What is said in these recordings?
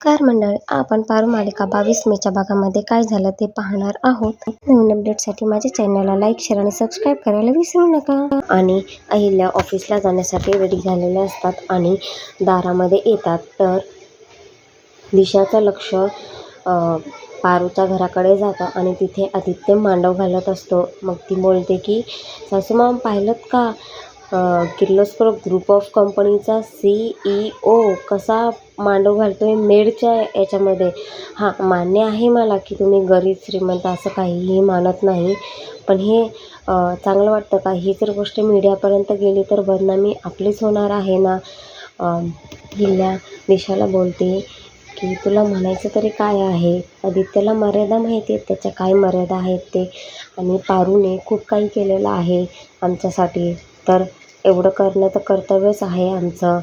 Car मंडळ आपण पारू मालिका बावीस मेच्या भागामध्ये काय झालं ते पाहणार आहोत. नवीन अपडेटसाठी माझ्या चॅनलला लाईक शेअर आणि सबस्क्राईब करायला विसरू नका. आणि अहिल्या ऑफिसला जाण्यासाठी रेडी झालेल्या असतात आणि दारामध्ये येतात. तर दिशाचं लक्ष पारूच्या घराकडे जातं आणि तिथे आदित्य मांडव घालत असतो. मग ती बोलते की सासूमाम पाहिलं का? किर्लोस्कर ग्रुप ऑफ कंपनीचा सी ई ओ कसा मांडव घालतो आहे मेडच्या याच्यामध्ये. हां मान्य आहे मला की तुम्ही गरीब श्रीमंत असं काहीही मानत नाही. पण हे चांगलं वाटतं का? ही जर गोष्ट मीडियापर्यंत गेली तर बदनामी आपलीच होणार आहे ना? अ, हिल्या दिशाला बोलते की तुला म्हणायचं तरी काय आहे? आदित्यला मर्यादा माहिती आहेत त्याच्या काय मर्यादा आहेत ते? आणि पारूने खूप काही केलेलं आहे आमच्यासाठी. तर एवढं करणं तर कर्तव्यच आहे आमचं.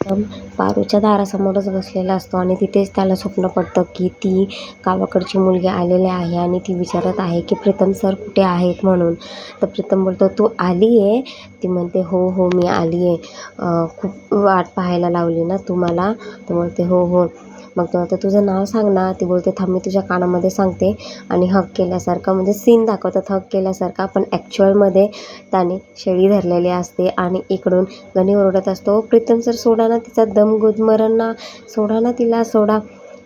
पण पारूच्या दारासमोरच बसलेला असतो आणि तिथेच त्याला स्वप्न पडतं की ती गावाकडची मुलगी आलेली आहे आणि ती विचारत आहे की प्रीतम सर कुठे आहेत म्हणून. तर प्रीतम बोलतो तू आली आहे ती म्हणते हो हो मी आली आहे खूप वाट पाहायला लावली ना तू मला तर बोलते हो हो. मग तो आता तुझं नाव सांग ना. ती बोलते थांब मी तुझ्या कानामध्ये सांगते. आणि हक केल्यासारखं म्हणजे सीन दाखवतात हक केल्यासारखा. पण ॲक्च्युअलमध्ये त्याने शेळी धरलेली असते आणि इकडून गणी ओरडत असतो प्रीतम सर सोडा ना तिचा दम गुदमरण ना सोडा ना तिला सोडा.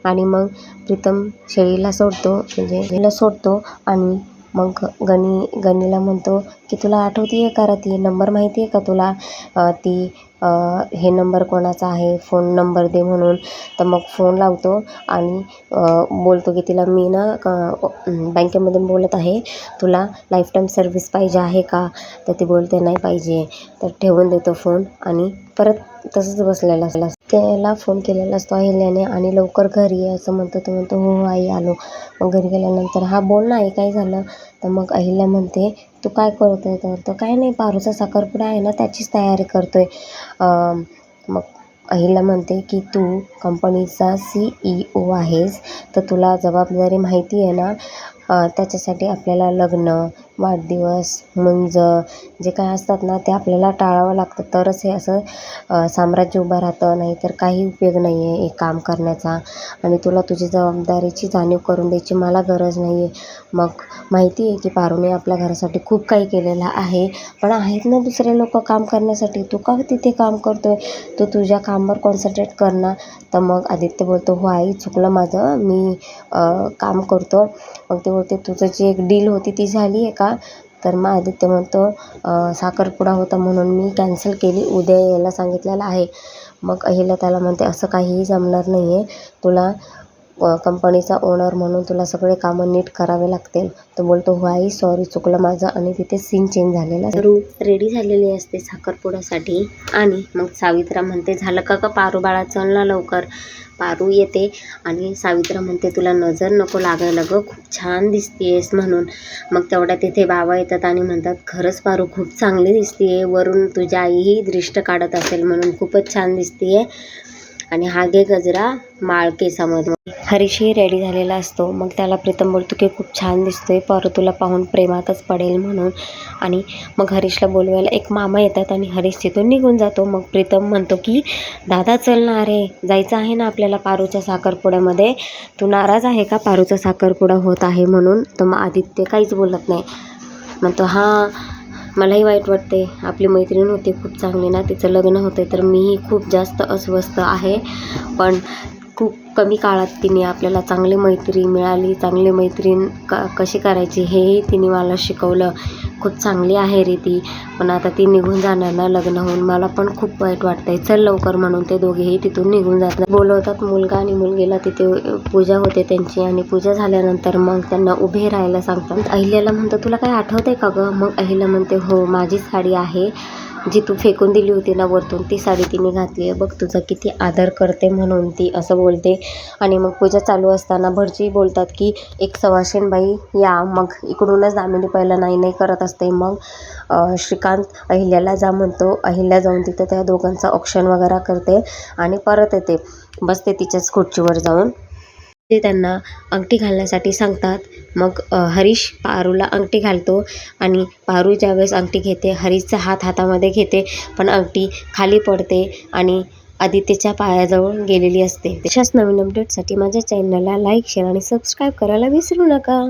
आणि मग प्रीतम शेळीला सोडतो म्हणजे तिला सोडतो आणि मग गणी गणीला म्हणतो की तुला आठवते आहे का रे ती? नंबर माहिती आहे का तुला? ती हे नंबर कोणाचा आहे? फोन नंबर दे म्हणून. तर मग फोन लावतो आणि बोलतो की तिला मी ना बँकेमधून बोलत आहे. तुला लाईफटाईम सर्व्हिस पाहिजे आहे का? तर ती बोलते नाही पाहिजे. तर ठेवून देतो फोन आणि परत तसंच बसलेला असला त्याला फोन केलेला असतो अहिल्याने आणि लवकर घरी ये असं म्हणतो तो म्हणतो हो हो आई आलो. मग घरी गेल्यानंतर हा बोल ना आई काय झालं? तर मग अहिल्या म्हणते तू काय करत आहे तर तो काय नाही पारूचा साखरपुडा आहे ना त्याचीच तयारी करतो आहे मग अहिल्या म्हणते की तू कंपनीचा सी ई ओ आहेस तर तुला जबाबदारी माहिती आहे ना? त्याच्यासाठी आपल्याला लग्न वाढदिवस मुंज जे काय असतात ना ते आपल्याला टाळावं लागतं. तरच हे असं साम्राज्य उभं राहतं. नाही तर काही उपयोग नाही आहे एक काम करण्याचा. आणि तुला तुझी जबाबदारीची जाणीव करून द्यायची मला गरज नाही आहे मग माहिती आहे की पारूने आपल्या घरासाठी खूप काही केलेलं आहे. पण आहेत ना दुसरे लोक काम करण्यासाठी? तू का तिथे काम करतो आहे तू तुझ्या कामावर कॉन्सन्ट्रेट कर ना तर मग आदित्य बोलतो हो आई चुकलं माझं. मी काम करतो. मग ते बोलते तुझं जी एक डील होती ती झाली आहे का तर मग आदित्य म्हणतो साखरपुडा होता म्हणून मी कॅन्सल केली. उद्या यायला सांगितलेलं आहे. मग अहिल्या त्याला म्हणते असं काहीही जमणार नाही आहे तुला कंपनीचा ओनर म्हणून तुला सगळे कामं नीट करावे लागतील. तो बोलतो हो व्हाई सॉरी चुकलं माझं आणि तिथे सीन चेंज झालेला रू रेडी झालेली असते साखरपुड्यासाठी. आणि मग सावित्रा म्हणते झालं का का पारू बाळा चल ना लवकर. पारू येते आणि सावित्रा म्हणते तुला नजर नको लागायला गं खूप छान दिसतेस म्हणून. मग तेवढ्या तिथे बाबा येतात आणि म्हणतात खरंच पारू खूप चांगली दिसतीये. वरून तुझी आईही दृष्ट काढत असेल म्हणून खूपच छान दिसतीये. आणि हा घे गजरा माळ केसामध्ये हरीशही रेडी झालेला असतो. मग त्याला प्रीतम बोलतो की खूप छान दिसतोय. पर तुला पाहून प्रेमातच पडेल म्हणून. आणि मग हरीशला बोलवायला एक मामा येतात आणि हरीश तिथून निघून जातो. मग प्रीतम म्हणतो की दादा चल ना अरे जायचं आहे ना आपल्याला पारूच्या साखरपुड्यामध्ये? तू नाराज आहे का? पारूचा साखरपुडा होत आहे म्हणून? तर मग आदित्य काहीच बोलत नाही. म्हणतो हां. मलाही वाईट वाटते. आपली मैत्रीण होती खूप चांगली ना तिचं लग्न होते तर मीही खूप जास्त अस्वस्थ आहे. पण खूप कमी काळात तिने आपल्याला चांगली मैत्री मिळाली. चांगली मैत्रीण क कशी करायची? हेही तिने मला शिकवलं. खूप चांगली आहे रे ती. पण आता ती निघून जाणार ना लग्न होऊन. मला पण खूप वाईट वाटतंय. चल लवकर म्हणून ते दोघेही तिथून निघून जातात. बोलवतात मुलगा आणि मुलगीला तिथे पूजा होते त्यांची आणि पूजा झाल्यानंतर मग त्यांना उभे राहायला सांगतात. अहिल्याला म्हणतं तुला काय आठवतंय का गं? मग अहिल्या म्हणते हो माझी साडी आहे. जी तू फेकून दिली होती ना वरतून ती साडी तिने घातली आहे. बघ तुझा किती आदर करते म्हणून ती असं बोलते. आणि मग पूजा चालू असताना भटजी बोलतात की एक सवाशेन बाई या. मग इकडूनच दामिनी पहिला नाही नाही करत असते. मग श्रीकांत अहिल्याला जा म्हणतो. अहिल्या जाऊन तिथं त्या दोघांचं ऑप्शन वगैरे करते आणि परत येते. बसते तिच्याच खुर्चीवर जाऊन. ते त्यांना अंगठी घालण्यासाठी सांगतात. मग हरीश पारूला अंगठी घालतो आणि पारू ज्यावेळेस अंगठी घेते हरीशचा हात हातामध्ये घेते पण अंगठी खाली पडते आणि आदित्यच्या पायाजवळ गेलेली असते. तशाच नवीन अपडेटसाठी माझ्या चॅनलला लाईक शेअर आणि सबस्क्राईब करायला विसरू नका.